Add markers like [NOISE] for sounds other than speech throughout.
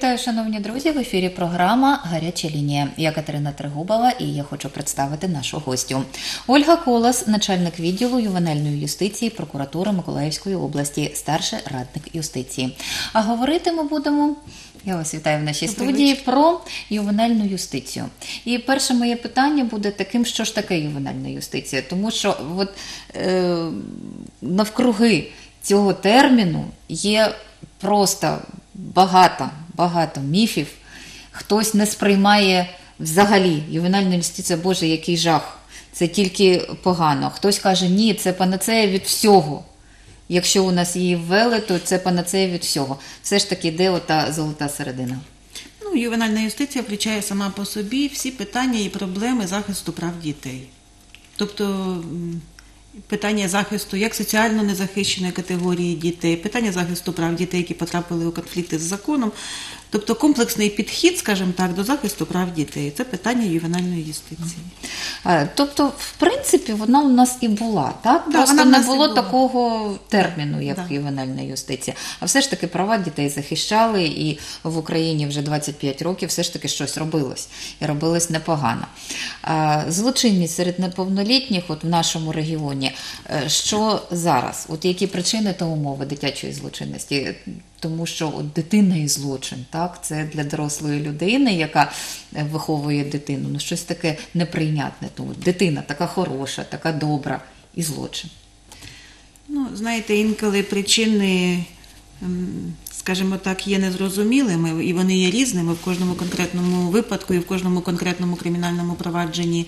Вітаю, шановні друзі! В ефірі програма Гаряча лінія. Я Катерина Тригубова і я хочу представити нашу гостю. Ольга Колас, начальник відділу ювенальної юстиції прокуратури Миколаївської області, старший радник юстиції. А говорити ми будемо. Я вас вітаю в нашій студії про ювенальну юстицію. І перше моє питання буде таким, що ж таке ювенальна юстиція, тому що от, е, навкруги цього терміну є просто багато, багато міфів. Хтось не сприймає взагалі ювенальна юстиція, Боже, який жах. Це тільки погано. Хтось каже, ні, це панацея від всього. Якщо у нас її ввели, то це панацея від всього. Все ж таки, де ота золота середина? Ну, ювенальна юстиція включає сама по собі всі питання і проблеми захисту прав дітей. Тобто питання захисту як соціально незахищеної категорії дітей, питання захисту прав дітей, які потрапили у конфлікти з законом. Тобто комплексний підхід, скажімо так, до захисту прав дітей. Це питання ювенальної юстиції. Е, Тобто, в принципі, вона у нас і була, так? Да, Просто не було такого терміну, як Да. ювенальна юстиція. А все ж таки права дітей захищали, і в Україні вже 25 років все ж таки щось робилось. І робилось непогано. Е, Злочинність серед неповнолітніх, от в нашому регіоні, е, що зараз? От які причини та умови дитячої злочинності? Тому що от дитина і злочин, так, це для дорослої людини, яка е, виховує дитину, ну щось таке неприйнятне. Тому дитина така хороша, така добра і злочин. Ну, знаєте, інколи причини, скажімо так, є незрозумілими, і вони є різними в кожному конкретному випадку і в кожному конкретному кримінальному провадженні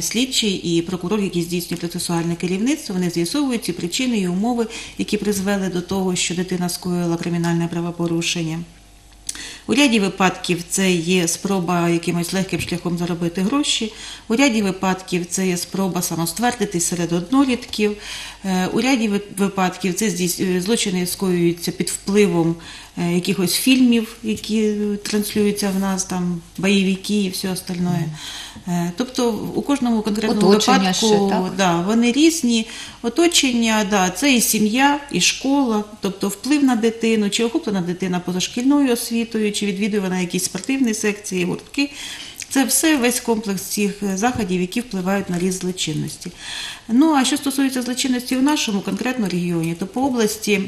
слідчі слідчий і прокурор, які здійснює процесуальне керівництво, вони з'ясовують ці причини і умови, які призвели до того, що дитина скоїла кримінальне правопорушення. У ряді випадків це є спроба якимось легким шляхом заробити гроші. У ряді випадків це є спроба самоствердитись серед однолітків. Е, У ряді випадків це е, злочини скоюються під впливом якихось фільмів, які е, транслюються в нас, там бойовики і все остальне. Е, Тобто у кожному конкретному Оточення випадку ще, так? да, вони різні. Оточення, да, це і сім'я, і школа, тобто вплив на дитину, чи охоплена дитина позашкільною освітою, чи відвідує вона якісь спортивні секції, гуртки. Це все весь комплекс цих е, заходів, які впливають на ріст злочинності. Ну а що стосується злочинності в нашому конкретно регіоні, то по області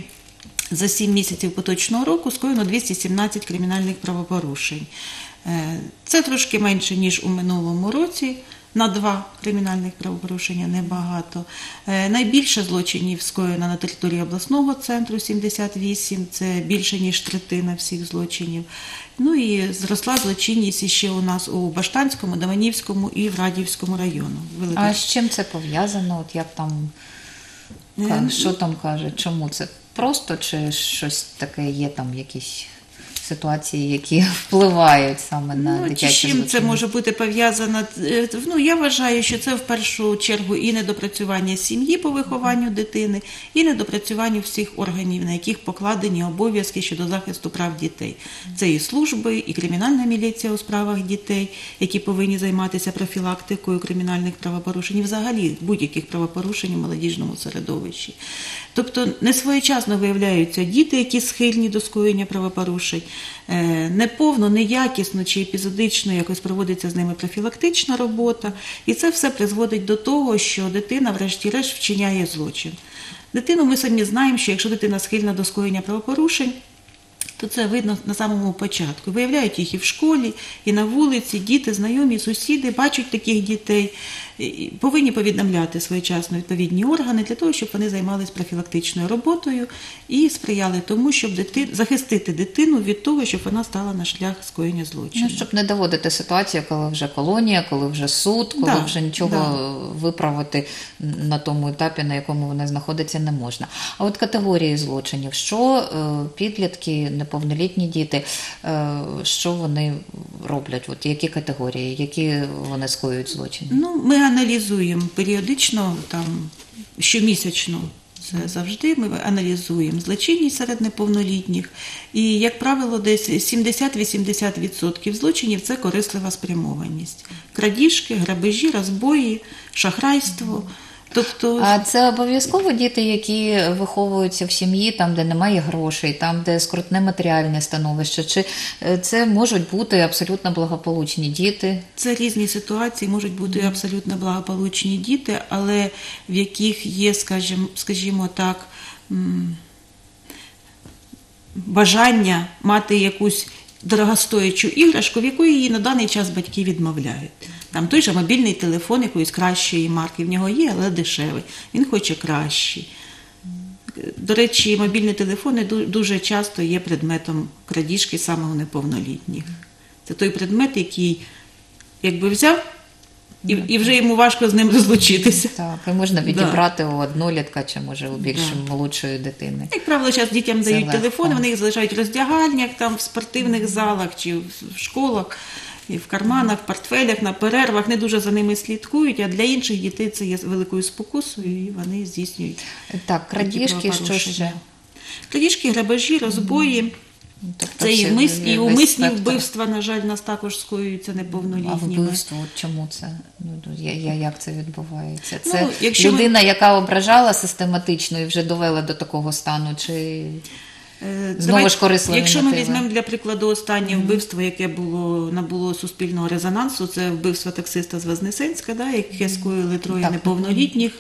за 7 місяців поточного року скоєно 217 кримінальних правопорушень. Е, Це трошки менше, ніж у минулому році. На два кримінальних правопорушення небагато. Е, Найбільше злочинів скоєно на території обласного центру 78, це більше ніж третина всіх злочинів. Ну і зросла злочинність іще у нас у Баштанському, Даманівському і в Радівському району. Велика А з чим це пов'язано? От як там Е, ну, що там кажуть? Чому це просто чи щось таке є там якісь ситуації, які [LAUGHS] впливають саме на Ну, з чим це може бути пов'язано? Е, Ну, я вважаю, що це в першу чергу і недопрацювання сім'ї по вихованню дитини, і недопрацювання всіх органів, на яких покладені обов'язки щодо захисту прав дітей. Це і служби, і кримінальна міліція у справах дітей, які повинні займатися профілактикою кримінальних правопорушень, і взагалі будь-яких правопорушень у молодіжному середовищі. Тобто несвоєчасно виявляються діти, які схильні до скоєння правопорушень, неповно, неякісно чи епізодично якось проводиться з ними профілактична робота, і це все призводить до того, що дитина, врешті-решт, вчиняє злочин. Дитину ми самі знаємо, що якщо дитина схильна до скоєння правопорушень, то це видно на самому початку. Виявляють їх і в школі, і на вулиці, діти, знайомі, сусіди бачать таких дітей, і повинні повідомляти своєчасно відповідні органи для того, щоб вони займалися профілактичною роботою і сприяли тому, щоб дити... захистити дитину від того, щоб вона стала на шлях скоєння злочину. Ну, щоб не доводити ситуацію, коли вже колонія, коли вже суд, коли Да, вже нічого виправити на тому етапі, на якому вони знаходяться, не можна. А от категорії злочинів, що е, підлітки, неповнолітні діти, е, що вони роблять? От які категорії, які вони скоюють злочини? Ну, ми аналізуємо періодично, там щомісячно. Це завжди ми аналізуємо злочинність серед неповнолітніх. І, як правило, десь 70-80% злочинів це корислива спрямованість. Крадіжки, грабежі, розбої, шахрайство. Тобто А це обов'язково діти, які виховуються в сім'ї, там, де немає грошей, там, де скрутне матеріальне становище, чи е, це можуть бути абсолютно благополучні діти? Це різні ситуації, можуть бути абсолютно благополучні діти, але в яких є, скажімо, скажімо так, бажання мати якусь дорогостоячу іграшку, в якої її на даний час батьки відмовляють. Там той же мобільний телефон якоїсь кращої марки, в нього є, але дешевий. Він хоче кращий. До речі, мобільні телефони дуже часто є предметом крадіжки саме у неповнолітніх. Це той предмет, який якби взяв, і, і вже йому важко з ним розлучитися. Так, і можна Да. відібрати у однолітка чи може у більш молодшої дитини. Як правило, зараз дітям Це дають легко. телефони, вони їх залишають в роздягальнях, там, в спортивних залах чи в школах, і в карманах, в портфелях, на перервах, не дуже за ними слідкують, а для інших дітей це є великою спокусою, і вони здійснюють. Так, крадіжки, що ще? Крадіжки, грабежі, розбої. Тобто Це і, вмис, і умисні вбивства, на жаль, нас також скоюються А вбивство, от чому це? Ну, я, я, як це відбувається? Ну, Це якщо ми- людина, яка ображала систематично і вже довела до такого стану, чи Знову давай- ж корисливі Якщо ми мотиви. візьмемо для прикладу останнє вбивство, яке було набуло суспільного резонансу, це вбивство таксиста з Вознесенська, да, яке скоїли троє Так. неповнолітніх,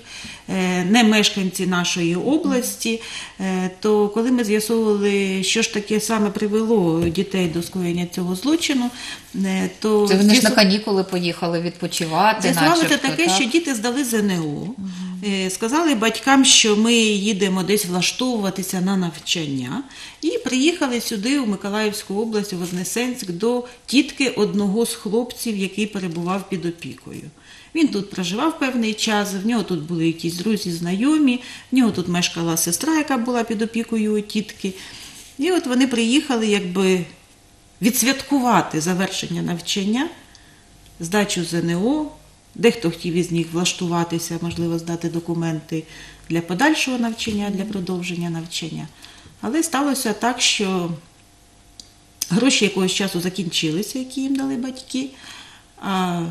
е, не мешканці нашої області. Е, То коли ми з'ясовували, що ж таке саме привело дітей до скоєння цього злочину, е, то це вони ж на канікули поїхали відпочивати? Начебто, таке, так? що діти здали ЗНО. Е, Сказали батькам, що ми їдемо десь влаштовуватися на навчання, і приїхали сюди, у Миколаївську область, у Вознесенськ, до тітки одного з хлопців, який перебував під опікою. Він тут проживав певний час, в нього тут були якісь друзі, знайомі, в нього тут мешкала сестра, яка була під опікою у тітки. І от вони приїхали якби відсвяткувати завершення навчання здачу ЗНО, дехто хотів із них влаштуватися, можливо, здати документи для подальшого навчання, для продовження навчання. Але сталося так, що гроші якогось часу закінчилися, які їм дали батьки, а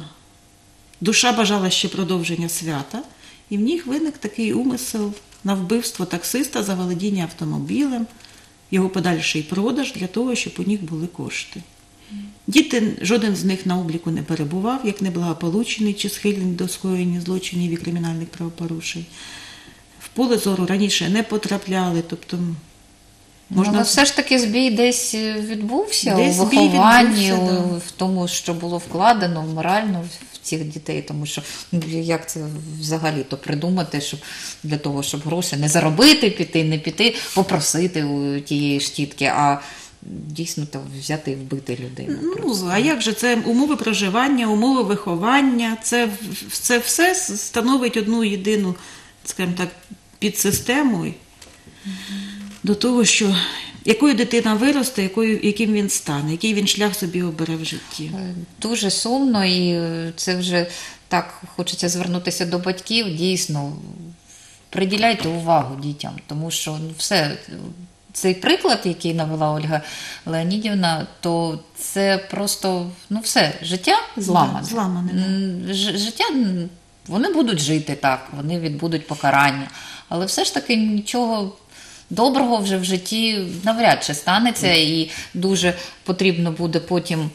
душа бажала ще продовження свята, і в них виник такий умисел на вбивство таксиста за володіння автомобілем, його подальший продаж для того, щоб у них були кошти. Діти, жоден з них на обліку не перебував, як неблагополучений чи схильний до скоєння злочинів і кримінальних правопорушень. В поле зору раніше не потрапляли, тобто Ну, можна але все ж таки збій десь відбувся Десь у вихованні, відбувся, да. в тому, що було вкладено морально в цих дітей, тому що ну, як це взагалі то придумати, щоб для того, щоб гроші не заробити, піти, не піти, попросити у тієї ж тітки, а дійсно то взяти і вбити людину. Ну, а як же це умови проживання, умови виховання, це, це все становить одну єдину, скажімо так, підсистему до того, що якою дитина виросте, якою, яким він стане, який він шлях собі обере в житті. Е, Дуже сумно, і е, це вже так хочеться звернутися до батьків. Дійсно, приділяйте увагу дітям, тому що ну, все. Цей приклад, який навела Ольга Леонідівна, то це просто ну все, життя зламане. Зламане, да. Життя вони будуть жити так, вони відбудуть покарання. Але все ж таки нічого доброго вже в житті навряд чи станеться, і дуже потрібно буде потім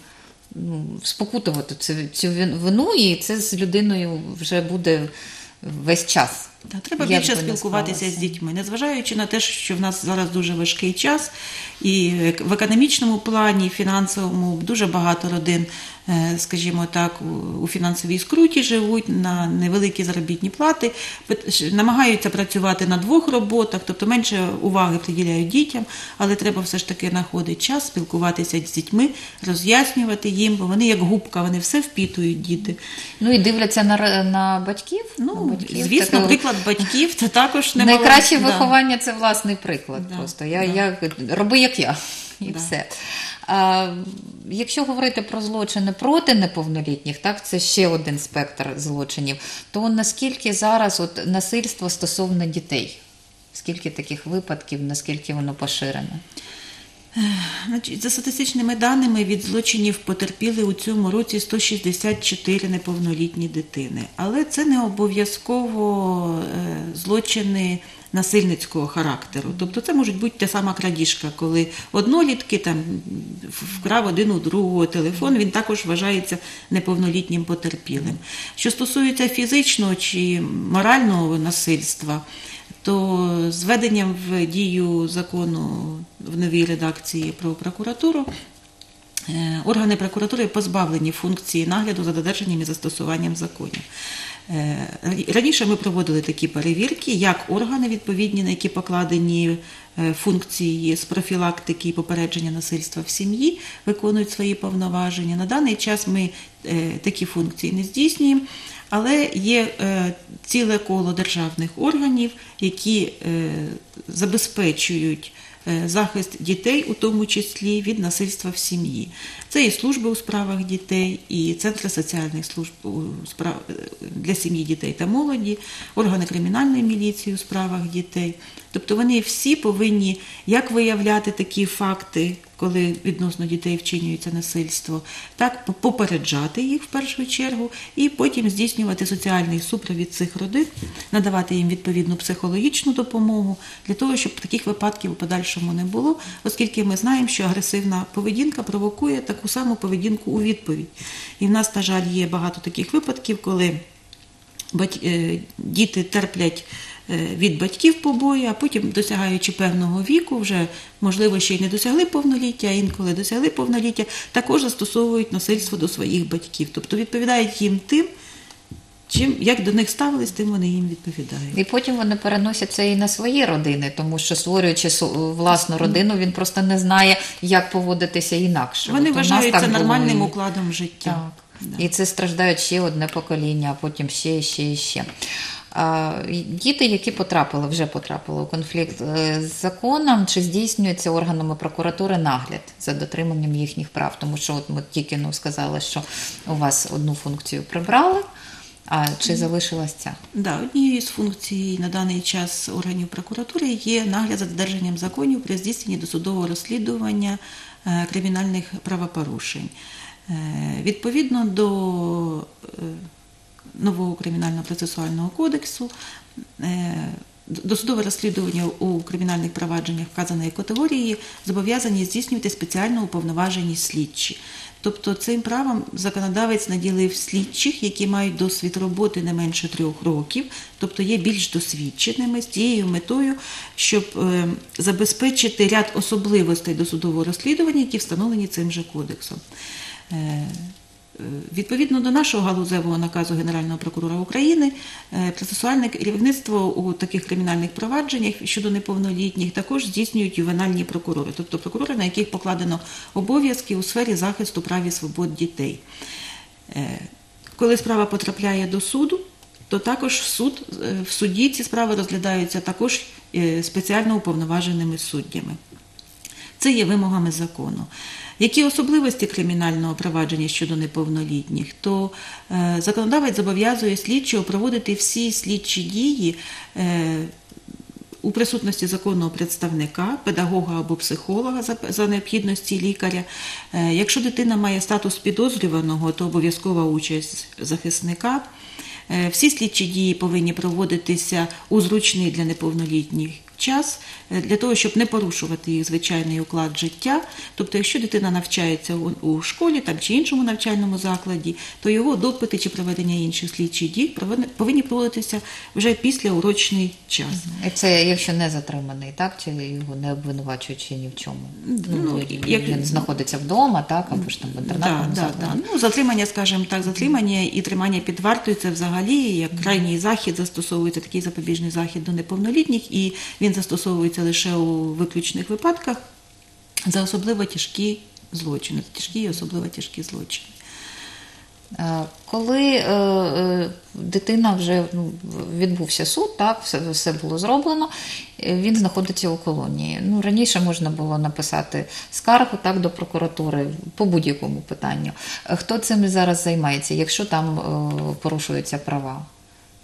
спокутувати цю, цю вину, і це з людиною вже буде весь час. Та, треба Як більше спілкуватися склалося. з дітьми, незважаючи на те, що в нас зараз дуже важкий час, і в економічному плані, і фінансовому дуже багато родин, е, скажімо так, у- фінансовій скруті живуть на невеликі заробітні плати, намагаються працювати на двох роботах, тобто менше уваги приділяють дітям, але треба все ж таки знаходити час, спілкуватися з дітьми, роз'яснювати їм, бо вони як губка, вони все впітують діти. Ну і дивляться на, на батьків. на Ну, батьків. звісно, Таке- приклад батьків це також немало. Найкраще Да. виховання це власний приклад. Да, Просто я, да. я роби як я, і Да. все. А, якщо говорити про злочини проти неповнолітніх, так це ще один спектр злочинів. То наскільки зараз от насильство стосовно дітей? Скільки таких випадків, наскільки воно поширене? За статистичними даними від злочинів потерпіли у цьому році 164 неповнолітні дитини. Але це не обов'язково е, злочини насильницького характеру. Тобто це може бути та сама крадіжка, коли однолітки там вкрав один у другого телефон, він також вважається неповнолітнім потерпілим. Що стосується фізичного чи морального насильства, то з введенням в дію закону в новій редакції про прокуратуру е, органи прокуратури позбавлені функції нагляду за додержанням і застосуванням законів. Е, Раніше ми проводили такі перевірки, як органи відповідні, на які покладені е, функції з профілактики і попередження насильства в сім'ї, виконують свої повноваження. На даний час ми такі функції не здійснюємо. Але є е, ціле коло державних органів, які е, забезпечують е, захист дітей, у тому числі від насильства в сім'ї. Це і служби у справах дітей, і центри соціальних служб для сім'ї дітей та молоді, органи кримінальної міліції у справах дітей. Тобто вони всі повинні як виявляти такі факти, коли відносно дітей вчинюється насильство, так попереджати їх в першу чергу, і потім здійснювати соціальний супровід цих родин, надавати їм відповідну психологічну допомогу для того, щоб таких випадків у подальшому не було, оскільки ми знаємо, що агресивна поведінка провокує таку саму поведінку у відповідь. І в нас, на жаль, є багато таких випадків, коли е, діти терплять е, від батьків побої, а потім, досягаючи певного віку, вже можливо ще й не досягли повноліття, а інколи досягли повноліття, також застосовують насильство до своїх батьків, тобто відповідають їм тим, чим як до них ставились, тим вони їм відповідають. І потім вони переносять це і на свої родини, тому що створюючи власну родину, він просто не знає, як поводитися інакше. Вони вважають це так було нормальним укладом життя. Так. Да. І це страждають ще одне покоління, а потім ще, і ще, і ще. А, Діти, які потрапили, вже потрапили у конфлікт е, з законом, чи здійснюється органами прокуратури нагляд за дотриманням їхніх прав? Тому що от ми тільки ну, сказали, що у вас одну функцію прибрали, а чи залишилась ця? Да, однією з функцій на даний час органів прокуратури є нагляд за додержанням законів при здійсненні досудового розслідування е, кримінальних правопорушень. Е, Відповідно до е, нового кримінального процесуального кодексу. Досудове розслідування у кримінальних провадженнях вказаної категорії зобов'язані здійснювати спеціально уповноважені слідчі. Тобто цим правом законодавець наділив слідчих, які мають досвід роботи не менше трьох років, тобто є більш досвідченими з тією метою, щоб е, забезпечити ряд особливостей досудового розслідування, які встановлені цим же кодексом. Е, Відповідно до нашого галузевого наказу Генерального прокурора України, е, процесуальне керівництво у таких кримінальних провадженнях щодо неповнолітніх також здійснюють ювенальні прокурори, тобто прокурори, на яких покладено обов'язки у сфері захисту прав і свобод дітей. Е, Коли справа потрапляє до суду, то також суд, в суді ці справи розглядаються також спеціально уповноваженими суддями. Це є вимогами закону. Які особливості кримінального провадження щодо неповнолітніх? То е, законодавець зобов'язує слідчого проводити всі слідчі дії е, у присутності законного представника, педагога або психолога за, необхідності лікаря. Е, якщо дитина має статус підозрюваного, то обов'язкова участь захисника. Всі слідчі дії повинні проводитися у зручний для неповнолітніх час е, для того, щоб не порушувати їх звичайний уклад життя. Тобто, якщо дитина навчається у, школі там, чи іншому навчальному закладі, то його допити чи проведення інших слідчих дій повинні проводитися вже після урочний час. І це якщо не затриманий, так? Чи його не обвинувачуючи ні в чому? Ну, як- Він знаходиться вдома, так, або ж там в інтернатному Да, да, да. Ну, затримання, скажімо так, затримання і тримання під вартою це взагалі як крайній захід застосовується такий запобіжний захід до неповнолітніх, і він застосовується лише у виключних випадках за особливо тяжкі злочини, тяжкі і особливо тяжкі злочини. Е, Коли е, е, дитина вже ну, відбувся суд, так, все, все було зроблено, е, він знаходиться у колонії. Ну, раніше можна було написати скаргу так, до прокуратури по будь-якому питанню. Хто цим зараз займається, якщо там е, порушуються права?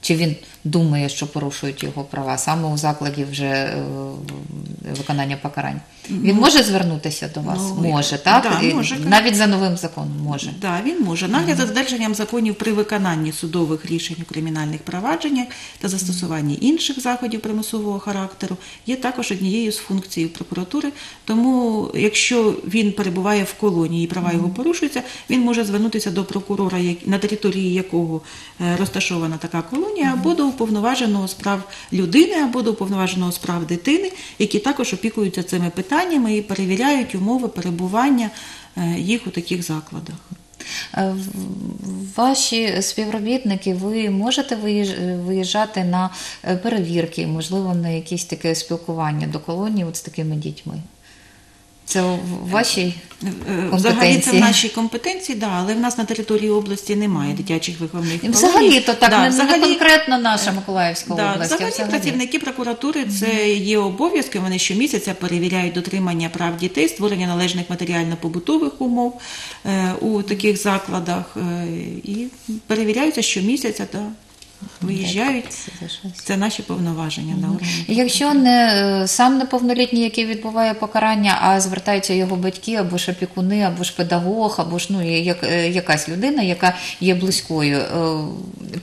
Чи він думає, що порушують його права, саме у закладі вже е, виконання покарань. Він може звернутися до вас? Ну, може, так? да, може, Навіть за новим законом може. Да, він може. Нагляд за додержанням законів при виконанні судових рішень у кримінальних провадженнях та застосуванні інших заходів примусового характеру є також однією з функцій прокуратури. Тому, якщо він перебуває в колонії і права його порушуються, він може звернутися до прокурора, на території якого е, розташована така колонія, або до уповноваженого справ людини, або до уповноваженого справ дитини, які також опікуються цими питаннями і перевіряють умови перебування е, їх у таких закладах. Е, Ваші співробітники, ви можете виїжджати на е, перевірки, можливо, на якісь таке спілкування до колонії от з такими дітьми? Це в вашій Е, Взагалі це в компетенції? нашій компетенції, да, але в нас на території області немає дитячих виховних І Взагалі, то так Да, не, взагалі- не конкретно наша Миколаївська Да, область. взагалі, взагалі. працівники прокуратури це є обов'язки. Вони щомісяця перевіряють дотримання прав дітей, створення належних матеріально-побутових умов е, у таких закладах е, і перевіряються щомісяця, да, виїжджають. Це наші повноваження. Да, органів. Якщо не е, сам неповнолітній, який відбуває покарання, а звертаються його батьки або ж опікуни, або ж педагог, або ж ну як, е, якась людина, яка є близькою, е,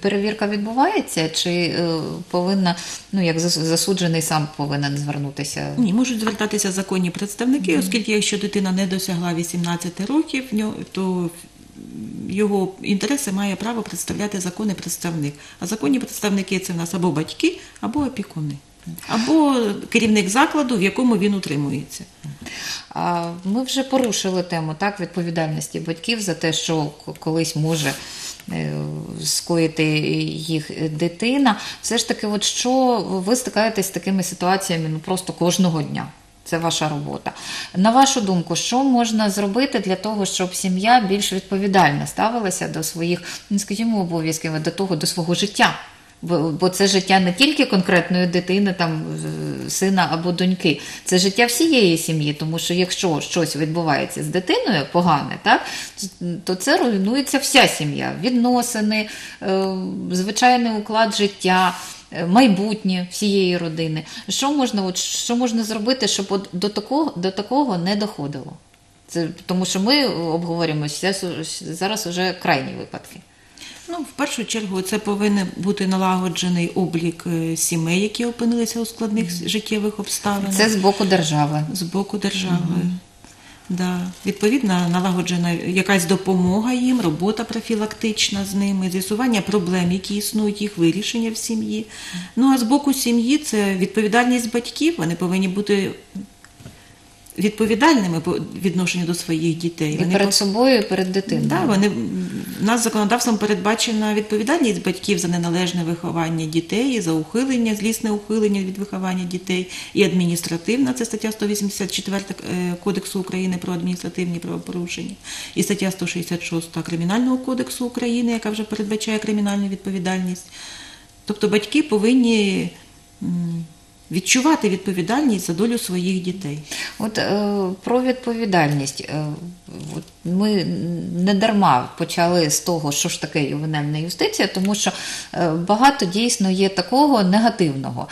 перевірка відбувається, чи повинна, ну як зас- засуджений сам повинен звернутися? Ні, можуть звертатися законні представники, оскільки якщо дитина не досягла 18 років, то його інтереси має право представляти законний представник. А законні представники це в нас або батьки, або опікуни, або керівник закладу, в якому він утримується. Ми вже порушили тему так відповідальності батьків за те, що колись може е, скоїти їх дитина. Все ж таки, от що ви стикаєтесь з такими ситуаціями ну просто кожного дня. Це ваша робота. На вашу думку, що можна зробити для того, щоб сім'я більш відповідально ставилася до своїх, ну скажімо, обов'язків, а до того, до свого життя? Бо, це життя не тільки конкретної дитини, там сина або доньки, це життя всієї сім'ї. Тому що якщо щось відбувається з дитиною погане, так то це руйнується вся сім'я, відносини, е, звичайний уклад життя. Е, Майбутнє всієї родини. Що можна, от, що можна зробити, щоб от до такого, до такого не доходило? Це тому, що ми обговорюємо зараз, уже крайні випадки. Ну, в першу чергу, це повинен бути налагоджений облік е, сімей, які опинилися у складних життєвих обставинах. Це з боку держави. з боку держави. Да. Відповідно, налагоджена якась допомога їм, робота профілактична з ними, з'ясування проблем, які існують, їх вирішення в сім'ї. Ну а з боку сім'ї це відповідальність батьків. Вони повинні бути відповідальними по відношенню до своїх дітей. І Вони перед собою, і перед дитиною. Да, вони в нас законодавством передбачена відповідальність батьків за неналежне виховання дітей, за ухилення, злісне ухилення від виховання дітей, і адміністративна це стаття 184 е, Кодексу України про адміністративні правопорушення, і стаття 166 Кримінального кодексу України, яка вже передбачає кримінальну відповідальність. Тобто батьки повинні відчувати відповідальність за долю своїх дітей. От е, про відповідальність. Е, ми не дарма почали з того, що ж таке ювенальна юстиція, тому що е, багато дійсно є такого негативного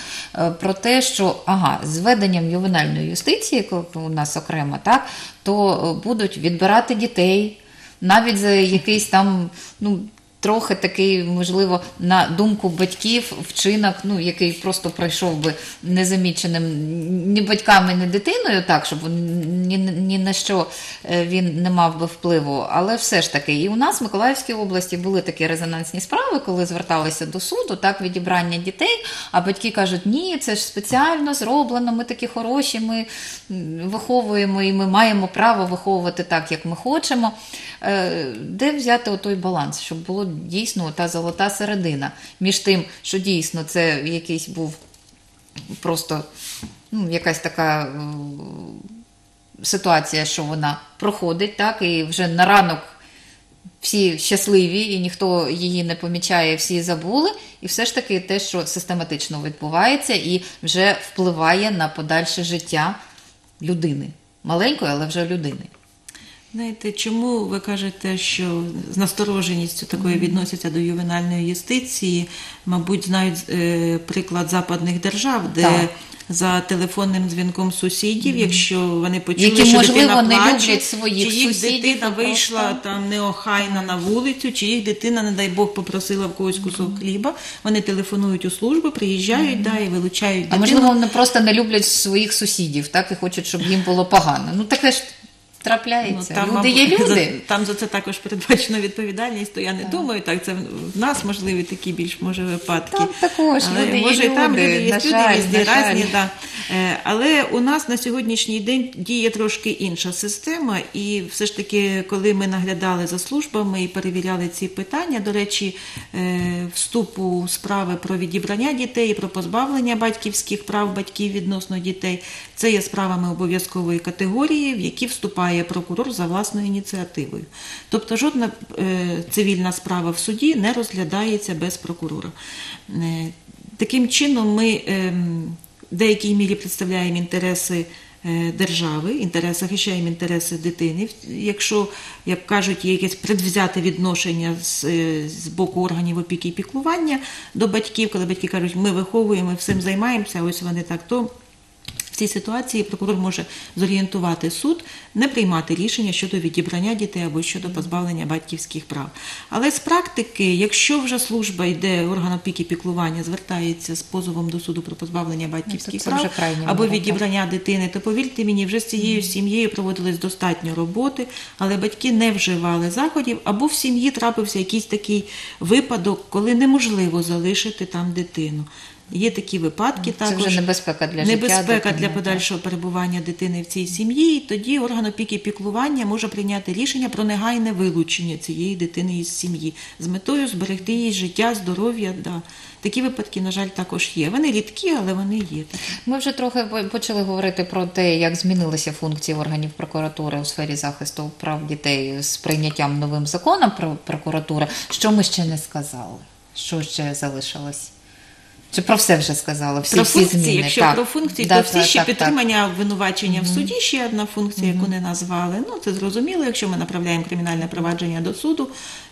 про те, що ага, з введенням ювенальної юстиції, у нас окремо, так, то будуть відбирати дітей навіть за якийсь там, ну. Трохи такий, можливо, на думку батьків, вчинок, ну який просто пройшов би незаміченим ні батьками, ні дитиною, так щоб ні, ні на що е, він не мав би впливу. Але все ж таки, і у нас в Миколаївській області були такі резонансні справи, коли зверталися до суду, так відібрання дітей. А батьки кажуть, ні, це ж спеціально зроблено. Ми такі хороші, ми виховуємо і ми маємо право виховувати так, як ми хочемо. Е, Де взяти той баланс, щоб було дійсно та золота середина між тим, що дійсно це якийсь був просто ну, якась така е, ситуація, що вона проходить, так, і вже на ранок всі щасливі, і ніхто її не помічає, всі забули. І все ж таки те, що систематично відбувається і вже впливає на подальше життя людини. Маленької, але вже людини. Знаєте, чому ви кажете, що з настороженістю такою відносяться до ювенальної юстиції? Мабуть, знають е, приклад западних держав, де Так. за телефонним дзвінком сусідів, якщо вони почули, Які, що можливо, дитина не плаче, люблять своїх чи їх сусідів, дитина вийшла просто- там неохайна на вулицю, чи їх дитина, не дай Бог, попросила в когось кусок хліба. Вони телефонують у службу, приїжджають да, і вилучають А дитину. можливо, вони просто не люблять своїх сусідів, так і хочуть, щоб їм було погано. Ну таке ж трапляється. люди мабуть, є люди. За, там за це також передбачена відповідальність, то я не думаю, так це в нас можливі такі більш може випадки. Там також Але, люди є може, і там люди, люди є на люди, жаль, різні, на жаль. різні, да. Е, Але у нас на сьогоднішній день діє трошки інша система, і все ж таки, коли ми наглядали за службами і перевіряли ці питання, до речі, е, вступу справи про відібрання дітей, про позбавлення батьківських прав батьків відносно дітей, це є справами обов'язкової категорії, в які вступає прокурор за власною ініціативою. Тобто жодна е, цивільна справа в суді не розглядається без прокурора. Е, Таким чином, ми ем, в деякій мірі представляємо інтереси е, держави, інтерес, захищаємо інтереси дитини. Якщо, як кажуть, є якесь предвзяте відношення з, з боку органів опіки і піклування до батьків, коли батьки кажуть, ми виховуємо, ми всім займаємося, ось вони так, то цій ситуації прокурор може зорієнтувати суд, не приймати рішення щодо відібрання дітей або щодо позбавлення батьківських прав. Але з практики, якщо вже служба йде, орган опіки піклування звертається з позовом до суду про позбавлення батьківських Ну, прав або відібрання дитини, то повірте мені, вже з цією сім'єю проводилось достатньо роботи, але батьки не вживали заходів, або в сім'ї трапився якийсь такий випадок, коли неможливо залишити там дитину. Є такі випадки Це також. вже небезпека для життя Небезпека дитини, для так. подальшого перебування дитини в цій сім'ї, і тоді орган опіки піклування може прийняти рішення про негайне вилучення цієї дитини із сім'ї з метою зберегти її життя, здоров'я. Да. Такі випадки, на жаль, також є. Вони рідкі, але вони є. Ми вже трохи почали говорити про те, як змінилися функції органів прокуратури у сфері захисту прав дітей з прийняттям новим законом про прокуратури. Що ми ще не сказали? Що ще залишилось? Чи про все вже сказала? Всі, про всі функції, зміни? якщо Так. про функції, Да, то всі так, ще так, так. підтримання обвинувачення в суді, ще одна функція, яку не назвали. Ну, це зрозуміло, якщо ми направляємо кримінальне провадження до суду,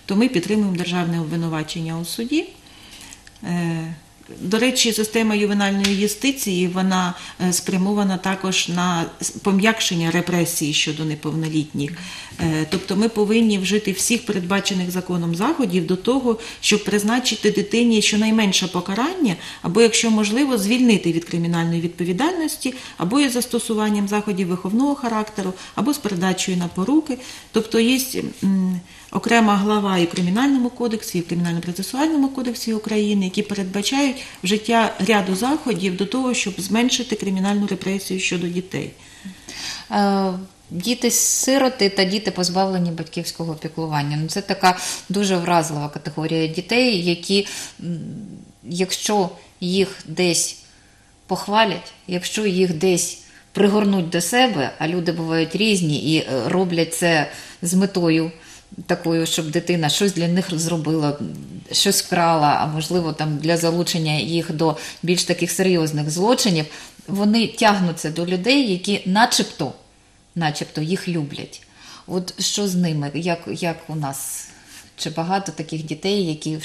то ми підтримуємо державне обвинувачення у суді. До речі, система ювенальної юстиції вона е, спрямована також на пом'якшення репресії щодо неповнолітніх. Е, Тобто ми повинні вжити всіх передбачених законом заходів до того, щоб призначити дитині щонайменше покарання, або, якщо можливо, звільнити від кримінальної відповідальності, або із застосуванням заходів виховного характеру, або з передачею на поруки. Тобто є окрема глава і в Кримінальному кодексі, і в Кримінально-процесуальному кодексі України, які передбачають вжиття ряду заходів до того, щоб зменшити кримінальну репресію щодо дітей. Е, Діти-сироти та діти позбавлені батьківського піклування. Ну, це така дуже вразлива категорія дітей, які, якщо їх десь похвалять, якщо їх десь пригорнуть до себе, а люди бувають різні і е, роблять це з метою такою, щоб дитина щось для них зробила, щось вкрала, а можливо там для залучення їх до більш таких серйозних злочинів, вони тягнуться до людей, які начебто, начебто їх люблять. От що з ними? Як, як у нас? Чи багато таких дітей, які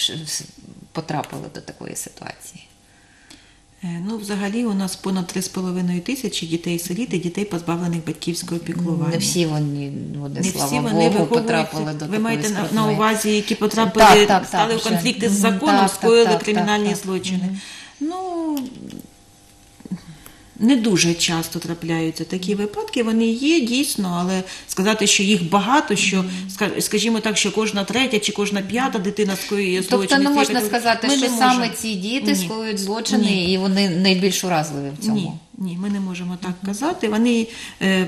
потрапили до такої ситуації? Е, Ну, взагалі, у нас понад 3,5 тисячі дітей-сиріт і дітей, позбавлених батьківського піклування. Не всі вони, вони Не слава всі вони Богу, потрапили до Ви маєте на, на увазі, які потрапили, Так, так, стали так, в вже. конфлікти з законом, скоїли так, кримінальні так, так. злочини. Ну не дуже часто трапляються такі випадки. Вони є дійсно, але сказати, що їх багато, що скажімо так, що кожна третя чи кожна п'ята дитина скоює злочин. Тобто не можна сказати, Ми що саме ці діти Ні. скоюють злочини Ні. і вони найбільш уразливі в цьому. Ні, ні, ми не можемо так казати. Вони е,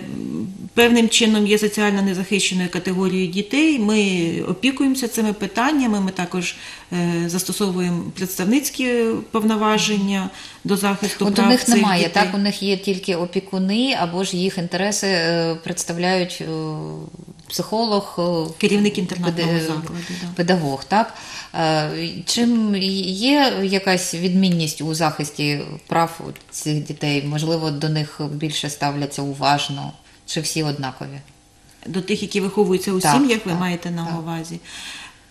певним чином є соціально незахищеною категорією дітей. Ми опікуємося цими питаннями. Ми також е, застосовуємо представницькі повноваження до захисту От у них цих немає, дітей. так? У них є тільки опікуни, або ж їх інтереси е, представляють психолог, е, Керівник інтернатного закладу, педагог, так? Е, Чим є якась відмінність у захисті прав цих дітей? Можливо, до них більше ставляться уважно, чи всі однакові? до тих, які виховуються у Так, сім'ях, ви так, маєте на так. увазі.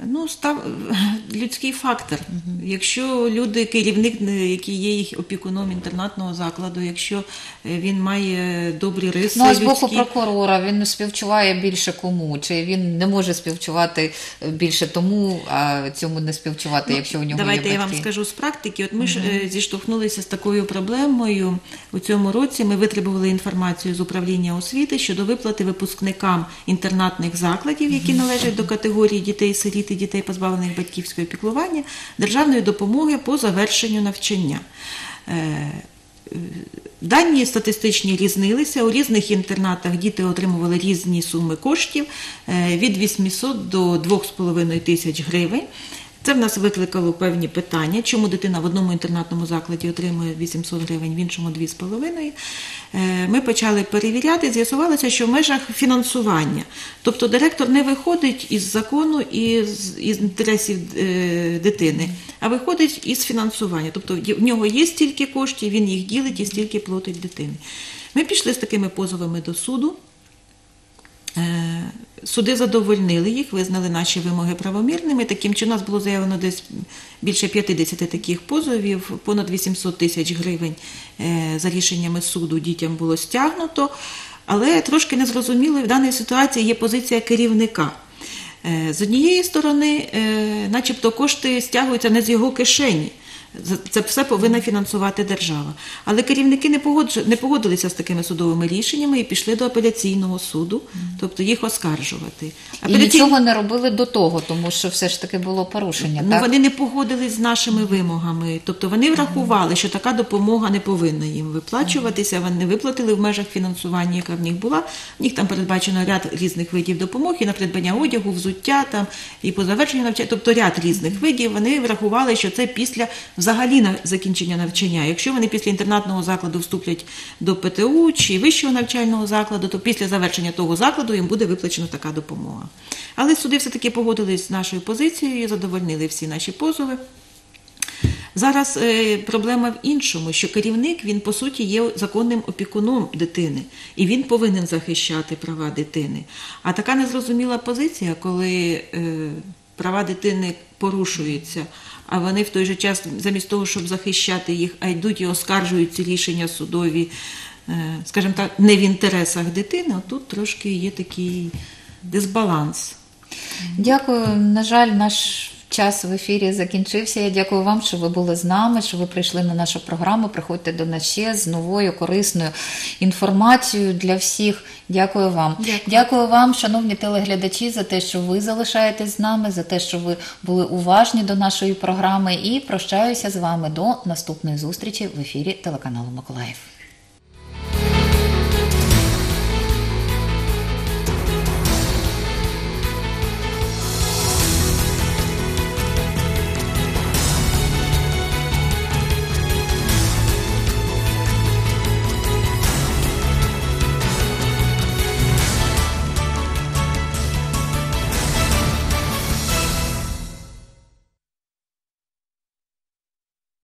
Ну, став [LAUGHS] людський фактор. Якщо люди, керівник, е, який є їх опікуном інтернатного закладу, якщо е, він має добрі риси, Ну, а з боку людські, прокурора він співчуває більше кому? Чи він не може співчувати більше тому, а цьому не співчувати, якщо у нього Ну, Давайте є я вам скажу з практики. От ми ж е, зіштовхнулися з такою проблемою у цьому році. Ми витребували інформацію з управління освіти щодо виплати випускникам інтернатних закладів, які належать до категорії дітей-сиріт і дітей, позбавлених батьківського піклування, державної допомоги по завершенню навчання. Е, Дані статистичні різнилися. У різних інтернатах діти отримували різні суми коштів е, від 800 до 2,5 тисяч гривень. Це в нас викликало певні питання, чому дитина в одному інтернатному закладі отримує 800 гривень, в іншому 2,5. Е, Ми почали перевіряти, з'ясувалося, що в межах фінансування. Тобто директор не виходить із закону і з інтересів е, дитини, а виходить із фінансування. Тобто в нього є стільки коштів, він їх ділить і стільки платить дитині. Ми пішли з такими позовами до суду. Суди задовольнили їх, визнали наші вимоги правомірними. Таким чином, у нас було заявлено десь більше 50 таких позовів, понад 800 тисяч гривень е, за рішеннями суду дітям було стягнуто. Але трошки незрозуміло, в даній ситуації є позиція керівника. Е, З однієї сторони, е, начебто кошти стягуються не з його кишені. Це все повинна фінансувати держава. Але керівники не, не погодилися з такими судовими рішеннями і пішли до апеляційного суду, тобто їх оскаржувати. І нічого не робили до того, тому що все ж таки було порушення. Ну, так? вони не погодились з нашими вимогами. Тобто вони врахували, що така допомога не повинна їм виплачуватися. Вони не виплатили в межах фінансування, яка в них була. В них там передбачено ряд різних видів допомоги на придбання одягу, взуття там і по завершенню навчання, тобто ряд різних видів. Вони врахували, що це після взагалі на закінчення навчання. Якщо вони після інтернатного закладу вступлять до ПТУ чи вищого навчального закладу, то після завершення того закладу їм буде виплачена така допомога. Але суди все-таки погодились з нашою позицією, задовольнили всі наші позови. Зараз е, проблема в іншому, що керівник він по суті є законним опікуном дитини, і він повинен захищати права дитини. А така незрозуміла позиція, коли е, права дитини порушуються, а вони в той же час, замість того, щоб захищати їх, а йдуть і оскаржують ці рішення судові, е, скажімо так, не в інтересах дитини. Тут трошки є такий дисбаланс. Дякую. На жаль, наш час в ефірі закінчився. Я дякую вам, що ви були з нами, що ви прийшли на нашу програму. Приходьте до нас ще з новою корисною інформацією для всіх. Дякую вам. Дякую. Дякую вам, шановні телеглядачі, за те, що ви залишаєтесь з нами, за те, що ви були уважні до нашої програми. І прощаюся з вами до наступної зустрічі в ефірі телеканалу Миколаїв.